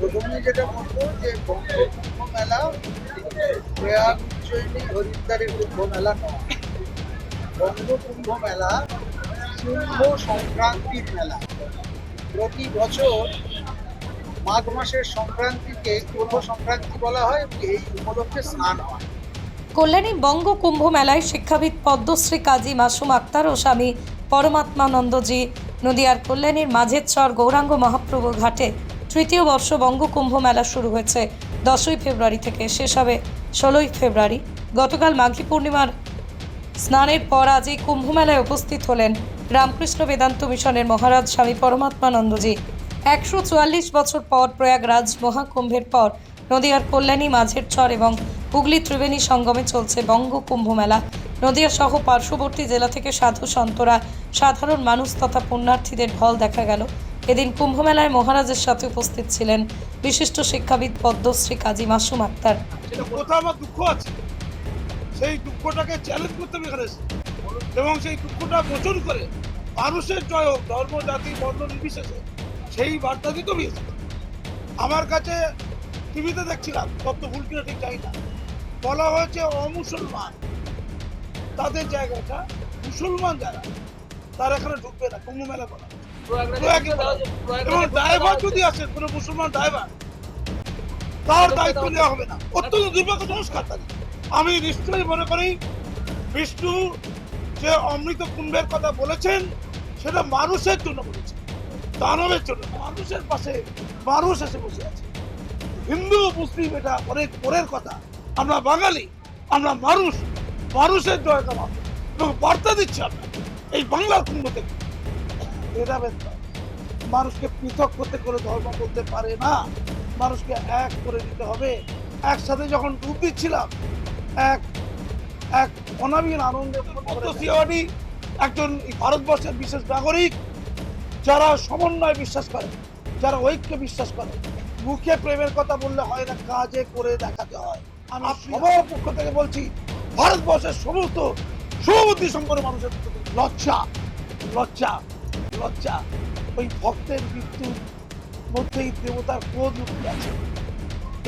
প্রথমে যেটা বলব যে মেলা প্রয়াগ হরিদ্বারের কুম্ভ মেলা নয়। বঙ্গকুম্ভ মেলা কুম্ভ সংক্রান্তির মেলা। প্রতি বছর মাঘ মাসের সংক্রান্তিকে কুম্ভ সংক্রান্তি বলা হয় এই উপলক্ষে স্নান হয়। কল্যাণী বঙ্গ কুম্ভ মেলায় শিক্ষাবিদ পদ্মশ্রী কাজী মাসুম আক্তার ও স্বামী পরমাত্মানন্দজি, নদিয়ার কল্যাণীর মাঝের চর গৌরাঙ্গ মহাপ্রভু ঘাটে তৃতীয় বর্ষ বঙ্গ কুম্ভ মেলা শুরু হয়েছে। দশই ফেব্রুয়ারি থেকে শেষ হবে ষোলোই ফেব্রুয়ারি। গতকাল মাঘী পূর্ণিমার স্নানের পর আজ এই কুম্ভ মেলায় উপস্থিত হলেন রামকৃষ্ণ বেদান্ত মিশনের মহারাজ স্বামী পরমাত্মানন্দজি। একশো চুয়াল্লিশ বছর পর প্রয়াগরাজ মহাকুম্ভের পর নদিয়ার কল্যাণী, মাঝের চর এবং হুগলি ত্রিবেণী সঙ্গমে চলছে বঙ্গ কুম্ভ মেলা। নদিয়া সহ পার্শ্ববর্তী জেলা থেকে সাধু সন্তরা, সাধারণ মানুষ তথা পুণ্যার্থীদের ঢল দেখা গেল। এদিন কুম্ভমেলায় মহারাজের সাথে উপস্থিত ছিলেন বিশিষ্ট শিক্ষাবিদ পদ্মশ্রী কাজী মাসুম আক্তার। কোথাও আমার দুঃখ আছে? সেই দুঃখটাকে চ্যালেঞ্জ করতে হবে এখানে এবং সেই দুঃখটা মোচন করে মানুষের জয় হোক, ধর্ম, জাতি, বর্ণ নির্বিশেষে সেই বার্তা দিতে পেয়েছে আমার কাছে টিভিতে দেখছিলাম, কত ভুল কিনা ঠিক জানি না। বলা হয়েছে অমুসলমান। তাদের জায়গাটা মুসলমান যারা, তারা এখানে ঢুকবে না কুম্ভ মেলা করা হবে। এবং ড্রাইভার যদি আসে কোনো মুসলমান ড্রাইভার তার দায়িত্ব নেওয়া হবে না। অত্যন্ত দুর্ভাগ্য সংস্কার আমি নিশ্চয়ই মনে করি বিষ্ণু যে অমৃত কুম্ভের কথা বলেছেন সেটা মানুষের জন্য বলেছেন দানবের জন্য মানুষের পাশে মানুষ এসে বসে আছে। হিন্দু মুসলিম এটা অনেক পরের কথা। আমরা বাঙালি আমরা মানুষ মানুষের জয়তা মানুষ এবং বার্তা দিচ্ছি আমরা এই বাংলার কুম্ভ থেকে। ভেদাভেদ নয়। মানুষকে পৃথক করতে করে ধর্ম করতে পারে না। মানুষকে এক করে দিতে হবে। একসাথে যখন ডুব দিচ্ছিলাম এক এক অনাবিল পদ্মশ্রী একজন ভারতবর্ষের বিশেষ নাগরিক যারা সমন্বয় বিশ্বাস করে যারা ঐক্য বিশ্বাস করে মুখে প্রেমের কথা বললে হয় না কাজে করে দেখাতে হয়। আমি সবার পক্ষ থেকে বলছি ভারতবর্ষের সমস্ত শুভবুদ্ধি সম্পন্ন মানুষের লজ্জা লজ্জা। লজ্জা ওই ভক্তের মৃত্যুর মধ্যেই দেবতার ক্রোধ আছে।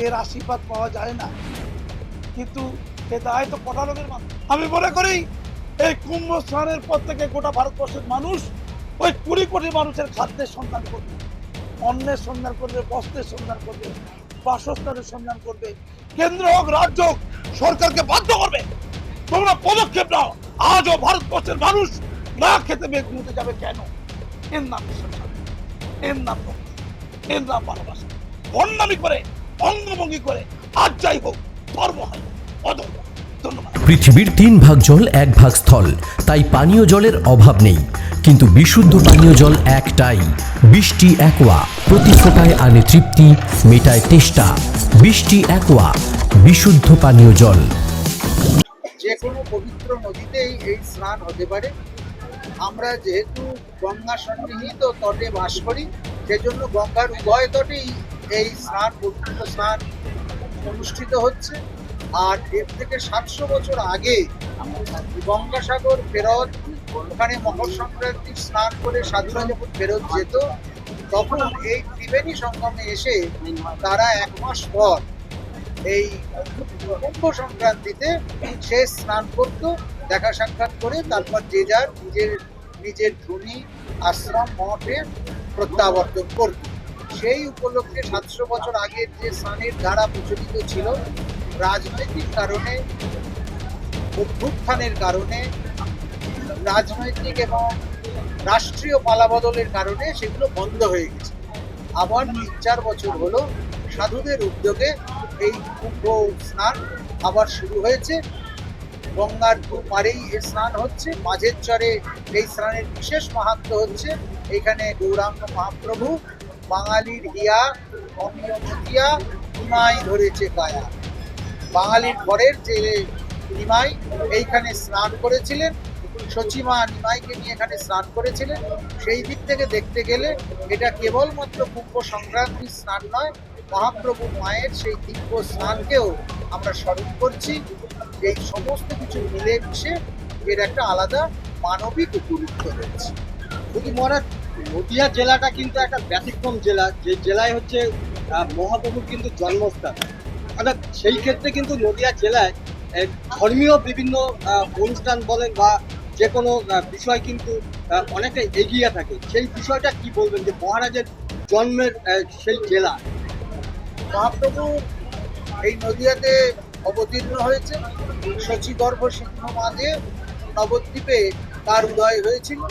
এর আশীর্বাদ পাওয়া যায় না। কিন্তু এ দায় তো কটা লোকের মানুষ আমি মনে করি, এই কুম্ভ স্নানের পর থেকে গোটা ভারতবর্ষের মানুষ ওই কুড়ি কোটি মানুষের খাদ্যের সন্ধান করবে। অন্নের সন্ধান করবে, বস্ত্রের সন্ধান করবে, বাসস্থানের সন্ধান করবে। কেন্দ্র হোক, রাজ্য হোক, সরকারকে বাধ্য করবে। তোমরা পদক্ষেপ নাও। আজও ভারতবর্ষের মানুষ না খেতে ঘুমোতে যাবে কেন? এর নাম বিশ্বাস এর নাম ভক্তি, এর নাম ভালোবাসা ভণ্ডামি করে অঙ্গভঙ্গি করে আজ যাই হোক ধর্ম হয় অধর্ম পৃথিবীর তিন ভাগ জল এক ভাগ স্থল। তাই পানীয় জলের অভাব নেই। কিন্তু বিশুদ্ধ পানীয় জল একটাই। বৃষ্টি একোয়া প্রতি ফোটায় আনে তৃপ্তি মেটায় তেষ্টা। বৃষ্টি একোয়া বিশুদ্ধ পানীয় জল। যে কোনো পবিত্র নদীতেই এই স্নান হতে পারে। আমরা যেহেতু গঙ্গা সন্নিহিত তটে বাস করি, সেজন্য গঙ্গার উভয় তটেই এই স্নান পবিত্র স্নান অনুষ্ঠিত হচ্ছে। আর এর থেকে সাতশো বছর আগে গঙ্গাসাগর ফেরত, ওখানে মকর সংক্রান্তির স্নান করে সাধুরা যখন ফেরত যেত, তখন এই ত্রিবেণী সঙ্গমে এসে তারা এক মাস পর এই কুম্ভ সংক্রান্তিতে সে স্নান করতো, দেখা সাক্ষাৎ করে তারপর যে যার নিজের নিজের ধনী আশ্রম মঠে প্রত্যাবর্তন করত সেই উপলক্ষে সাতশো বছর আগের যে স্নানের ধারা প্রচলিত ছিল, রাজনৈতিক কারণে, অভ্যুত্থানের কারণে, রাজনৈতিক এবং রাষ্ট্রীয় পালাবদলের কারণে সেগুলো বন্ধ হয়ে গেছে। আবার তিন চার বছর হলো সাধুদের উদ্যোগে এই কুম্ভ স্নান আবার শুরু হয়েছে। গঙ্গার পাড়েই এই স্নান হচ্ছে। মাঝের চরে এই স্নানের বিশেষ মাহাত্ম হচ্ছে এখানে গৌরাঙ্গ মহাপ্রভু, বাঙালির হিয়া অমিয় মতিয়া নিমাই ধরেছে কায়া বাঙালির ঘরের যে নিমাই, এইখানে স্নান করেছিলেন। সচিমা নিমাইকে নিয়ে এখানে স্নান করেছিলেন। সেই দিক থেকে দেখতে গেলে এটা কেবলমাত্র কুম্ভ সংক্রান্তির স্নান নয় মহাপ্রভু মায়ের সেই দিব্য স্নানকেও আমরা স্মরণ করছি। এই সমস্ত কিছু মিলে মিশে এর একটা আলাদা মানবিক গুরুত্ব রয়েছে। যদি মনে নদিয়া জেলাটা কিন্তু একটা ব্যতিক্রম জেলা, যে জেলায় হচ্ছে মহাপ্রভুর কিন্তু জন্মস্থান। অর্থাৎ সেই ক্ষেত্রে কিন্তু নদিয়া জেলায় ধর্মীয় বিভিন্ন অনুষ্ঠান বলেন বা যে কোনো বিষয় কিন্তু অনেকটা এগিয়ে থাকে। সেই বিষয়টা কি বলবেন যে মহারাজের জন্মের সেই জেলা? মহাপ্রভু এই নদিয়াতে অবতীর্ণ হয়েছে। শচীগর্ভ সিংহ মাঝে নবদ্বীপে তার উদয় হয়েছিল।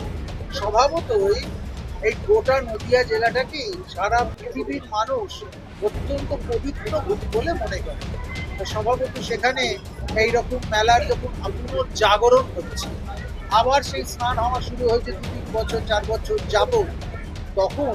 স্বভাবতই এই গোটা নদিয়া জেলাটাকে সারা পৃথিবীর মানুষ অত্যন্ত পবিত্র বলে মনে করে। স্বভাবত সেখানে এই রকম মেলার যখন জাগরণ হচ্ছে, আবার সেই স্নান হওয়া শুরু হয়েছে দু তিন বছর, চার বছর যাব তখন